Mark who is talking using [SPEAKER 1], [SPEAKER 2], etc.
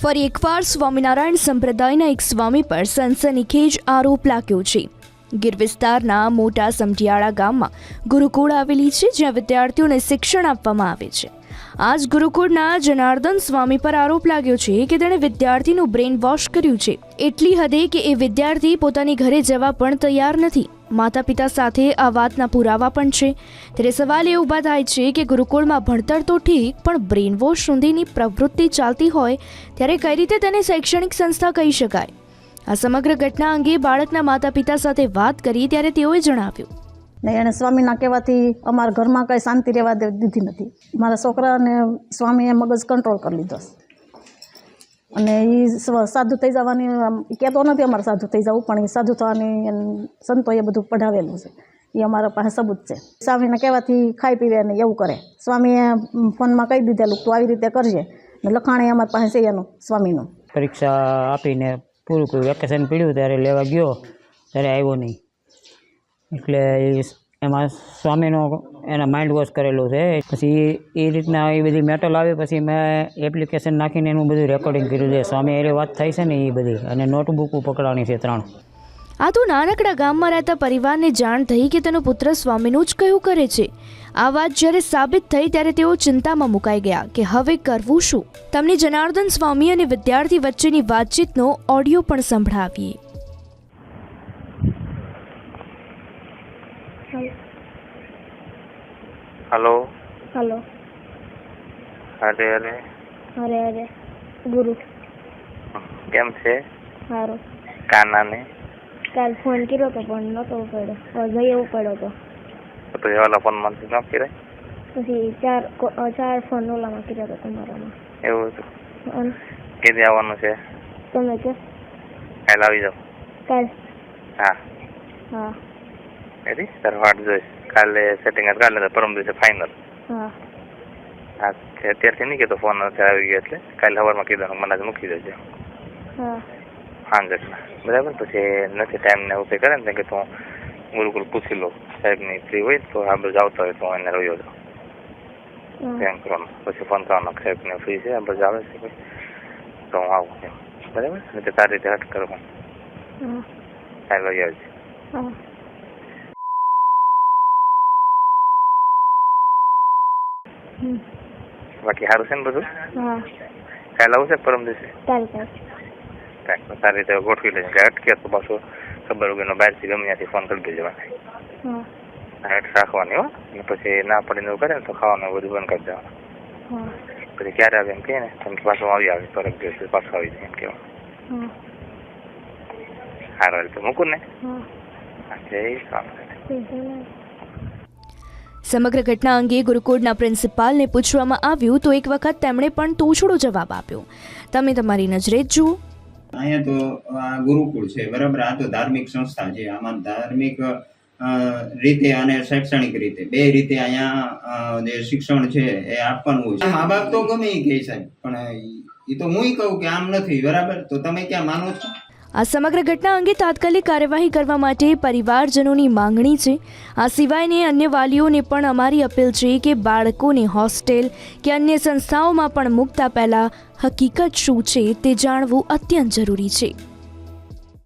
[SPEAKER 1] ફરી એકવાર સ્વામિનારાયણ સંપ્રદાયના એક સ્વામી પર સનસનીખેજ આરોપ લાગ્યો છે. ગીર વિસ્તારના મોટા સમઢિયાળા ગામમાં ગુરુકુળ આવેલી છે, જ્યાં વિદ્યાર્થીઓને શિક્ષણ આપવામાં આવે છે. આજ ગુરુકુળના જનાર્દન સ્વામી પર આરોપ લાગ્યો છે કે તેણે વિદ્યાર્થીનું બ્રેન વોશ કર્યું છે. એટલી હદે કે એ વિદ્યાર્થી પોતાની ઘરે જવા પણ તૈયાર નથી. માતા પિતા સાથે આ વાતના પુરાવા પણ છે. ત્યારે સવાલ એ ઊભા થાય છે કે ગુરુકુળમાં ભણતર તો ઠીક, પણ બ્રેન વોશ સુધીની પ્રવૃત્તિ ચાલતી હોય, ત્યારે કઈ રીતે તેને શૈક્ષણિક સંસ્થા કહી શકાય? આ સમગ્ર ઘટના અંગે બાળકના માતા પિતા સાથે વાત કરી ત્યારે તેઓએ જણાવ્યું.
[SPEAKER 2] ને એણે સ્વામીના કહેવાથી અમારા ઘરમાં કંઈ શાંતિ રહેવા દીધી નથી. મારા છોકરાને સ્વામીએ મગજ કંટ્રોલ કરી લીધો. અને એ સાધુ થઈ જવાની આમ કહેતો નથી અમારે સાધુ થઈ જવું, પણ એ સાધુ થવાની એમ સંતોએ બધું પઢાવેલું છે. એ અમારા પાસે સબૂત છે. સ્વામીને કહેવાથી ખાઈ પીવે ને એવું કરે. સ્વામીએ ફોનમાં કહી દીધેલું તું આવી રીતે કરજે. ને લખાણે અમારી પાસે છે એનું, સ્વામીનું.
[SPEAKER 3] પરીક્ષા આપીને પૂરું કર્યું વેકેશન પીડ્યું ત્યારે લેવા ગયો, ત્યારે આવ્યો નહીં. એટલે એ એમાં સ્વામીનો એના માઇન્ડ વોશ કરેલું છે. પછી એ રીતના એ બધી મેટલ આવી, પછી મેં એપ્લિકેશન નાખીને એનું બધું રેકોર્ડિંગ કર્યું છે. સ્વામી એની વાત થઈ છે ને એ બધી. અને નોટબુક પકડવાની છે ત્રણ.
[SPEAKER 1] આ તો નાનકડા ગામમાં રહેતા પરિવારને જાણ થઈ કે તેનો પુત્ર સ્વામીનું જ કયું કરે છે. આ વાત જ્યારે સાબિત થઈ ત્યારે તેઓ ચિંતામાં મુકાઈ ગયા કે હવે કરવું શું? તમને જનાર્દન સ્વામી અને વિદ્યાર્થી વચ્ચેની વાતચીતનો ઓડિયો પણ સંભળાવીએ.
[SPEAKER 4] હલો
[SPEAKER 5] હલો
[SPEAKER 4] અરે અરે
[SPEAKER 5] અરે અરે ગુરુ
[SPEAKER 4] કેમ છે?
[SPEAKER 5] સારું.
[SPEAKER 4] કાનાને?
[SPEAKER 5] કાલ ફોન કર્યો તો પણ નહોતો પડ્યો. હવે એવું પડ્યો તો.
[SPEAKER 4] તો એ ઓલા ફોનમાંથી ન કરાય
[SPEAKER 5] પછી ચાર ચાર ફોન ઓલામાં કર્યો તો તમારામાં.
[SPEAKER 4] એવું હતું? કેદી આવવાનું છે?
[SPEAKER 5] તમે કે?
[SPEAKER 4] કાલ આવી જાઓ.
[SPEAKER 5] કાલ?
[SPEAKER 4] હા.
[SPEAKER 5] હા.
[SPEAKER 4] એરી તારે વાટ જોઈશ. કાલે સેટિંગ કાલે તો પરમ દિવસે ફાઇનલ
[SPEAKER 5] હા.
[SPEAKER 4] અત્યારથી નહીં કહેતો ફોન અત્યારે આવી ગયો એટલે. કાલે સવારમાં કીધું મને આજ મૂકી દેજો.
[SPEAKER 5] હા.
[SPEAKER 4] હાંજરના બરાબર? પછી નથી ટાઈમ ને કંઈ કરે ને કે તું ગુરુકુલ પૂછી લો સાહેબની ફ્રી હોય તો આ બધું આવતા હોય તો હું એને રહ્યો જાઉં. એમ કરવાનું પછી ફોન કરવાનો સાહેબને ફ્રી છે આ બધું આવે છે તો હું આવું એમ. બરાબર? તારી રીતે હટ કરવાનું કાલે આવજે
[SPEAKER 5] હા હમ.
[SPEAKER 4] બાકી સારું છે ને બધું કાલે આવશે પરમ દિવસે સારી રીતે ગોઠવી લેજો કે અટકે તો પાછું ખબર વગરનો બહારથી ગમે ત્યાંથી ફોન કરી દેજો મને હેઠ રાખવાની હો અને પછી ના પડીને એવું કરે ને તો ખાવાનું બધું બંધ કરી દેવાનું પછી ક્યારે આવે એમ કહે ને તો એમ કે પાછું આવી આવે પરમ દિવસે પાછું આવી જાય એમ કહેવાનું સારું તો મૂકું ને જય
[SPEAKER 5] સ્વામિનારાયણ ને?
[SPEAKER 1] સમગ્ર ઘટના અંગે ગુરુકુળના પ્રિન્સિપાલને પૂછવામાં આવ્યું તો એક વખત તેમણે પણ તોછડો જવાબ આપ્યો. તમે તમારી નજરે જ જુઓ.
[SPEAKER 6] અહીંયા તો ગુરુકુળ છે, બરાબર? આ તો ધાર્મિક સંસ્થા છે. આમાં ધાર્મિક રીતે અને શૈક્ષણિક રીતે. બે રીતે અહીંયા જે શિક્ષણ છે એ આપવાનું હોય છે. મા બાપ તો ગમે કહે સાહેબ, પણ એ તો હું કહું કે આમ નથી, બરાબર? તો તમે ક્યાં માનો છો?
[SPEAKER 1] આ સમગ્ર ઘટના અંગે તાત્કાલિક કાર્યવાહી કરવા માટે પરિવારજનોની માંગણી છે. આ સિવાયને અન્ય વાલીઓને પણ અમારી અપીલ છે કે બાળકોને હોસ્ટેલ કે અન્ય સંસ્થાઓમાં પણ મૂકતા પહેલાં હકીકત શું છે તે જાણવું અત્યંત જરૂરી છે.